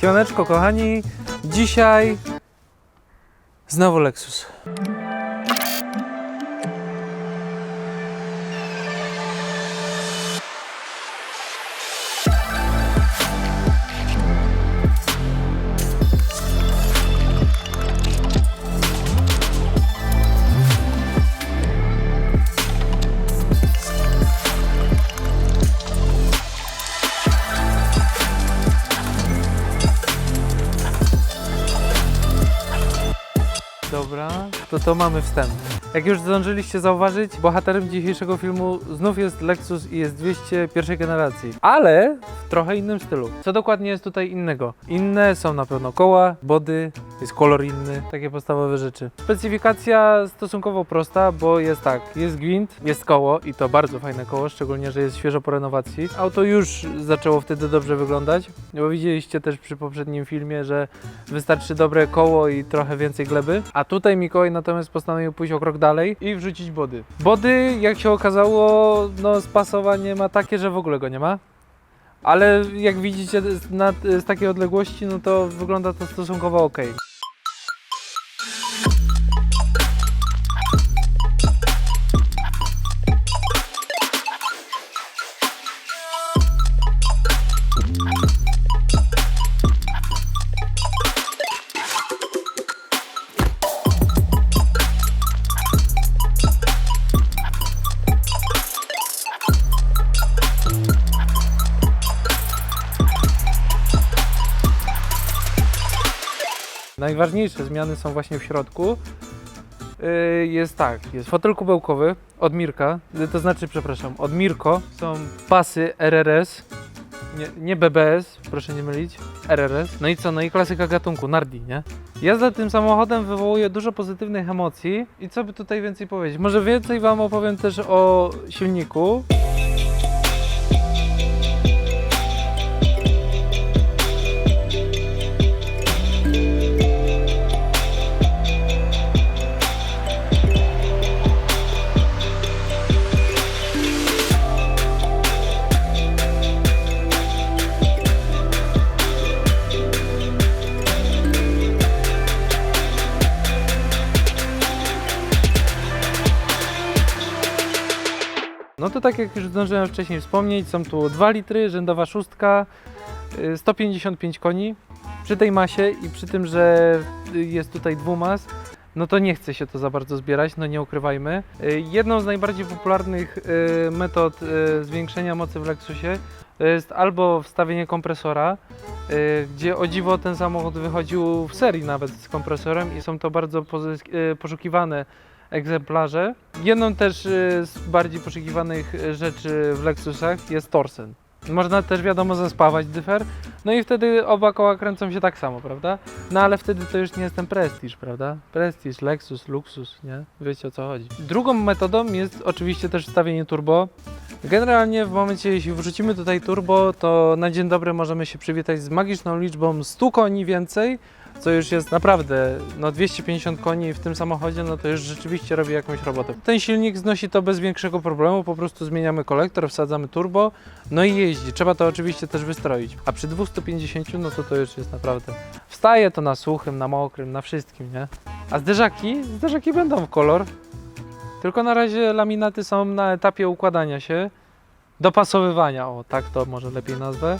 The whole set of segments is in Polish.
Siemaneczko kochani, dzisiaj znowu Lexus. Dobra, to to mamy wstęp. Jak już zdążyliście zauważyć, bohaterem dzisiejszego filmu znów jest Lexus IS200 pierwszej generacji, ale w trochę innym stylu. Co dokładnie jest tutaj innego? Inne są na pewno koła, body, jest kolor inny, takie podstawowe rzeczy. Specyfikacja stosunkowo prosta, bo jest tak, jest gwint, jest koło i to bardzo fajne koło, szczególnie, że jest świeżo po renowacji. Auto już zaczęło wtedy dobrze wyglądać, bo widzieliście też przy poprzednim filmie, że wystarczy dobre koło i trochę więcej gleby. A tutaj Mikołaj natomiast postanowił pójść o krok dalej i wrzucić body. Body, jak się okazało, no spasowanie ma takie, że w ogóle go nie ma. Ale jak widzicie na, z takiej odległości, no to wygląda to stosunkowo ok. Najważniejsze zmiany są właśnie w środku. Yy, Jest tak, jest fotel kubełkowy od Mirka, yy, to znaczy, przepraszam, od Mirko są pasy RRS, nie, nie BBS, proszę nie mylić, RRS. No i co, no i klasyka gatunku, Nardi, nie? Jazda tym samochodem wywołuje dużo pozytywnych emocji i co by tutaj więcej powiedzieć? Może więcej Wam opowiem też o silniku. To tak jak już zdążyłem wcześniej wspomnieć, są tu 2 litry, rzędowa szóstka, y, 155 koni. Przy tej masie i przy tym, że y, jest tutaj dwumas, no to nie chce się to za bardzo zbierać, no nie ukrywajmy. Y, Jedną z najbardziej popularnych y, metod y, zwiększenia mocy w Lexusie jest albo wstawienie kompresora, y, gdzie o dziwo ten samochód wychodził w serii nawet z kompresorem i są to bardzo y, poszukiwane egzemplarze. Jedną też y, z bardziej poszukiwanych y, rzeczy w Lexusach jest torsen. Można też wiadomo zaspawać dyfer, no i wtedy oba koła kręcą się tak samo, prawda? No ale wtedy to już nie jest ten prestiż, prawda? Prestiż, Lexus, luksus, nie? Wiecie o co chodzi. Drugą metodą jest oczywiście też wstawienie turbo. Generalnie w momencie, jeśli wrzucimy tutaj turbo, to na dzień dobry możemy się przywitać z magiczną liczbą 100 koni więcej, co już jest naprawdę, no 250 koni w tym samochodzie, no to już rzeczywiście robi jakąś robotę. Ten silnik znosi to bez większego problemu, po prostu zmieniamy kolektor, wsadzamy turbo, no i jeździ. Trzeba to oczywiście też wystroić. A przy 250, no to to już jest naprawdę, wstaje to na suchym, na mokrym, na wszystkim, nie? A zderzaki? Zderzaki będą w kolor, tylko na razie laminaty są na etapie układania się, dopasowywania, o tak to może lepiej nazwę.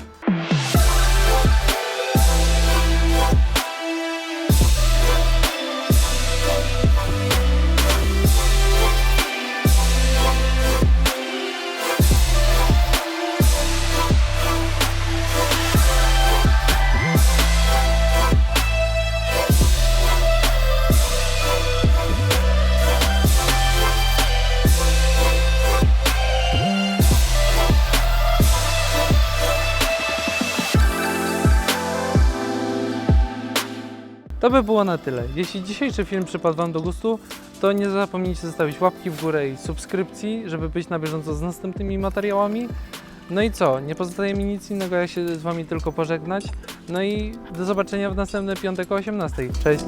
To by było na tyle. Jeśli dzisiejszy film przypadł Wam do gustu, to nie zapomnijcie zostawić łapki w górę i subskrypcji, żeby być na bieżąco z następnymi materiałami. No i co? Nie pozostaje mi nic innego, jak się z Wami tylko pożegnać. No i do zobaczenia w następny piątek o 18. Cześć!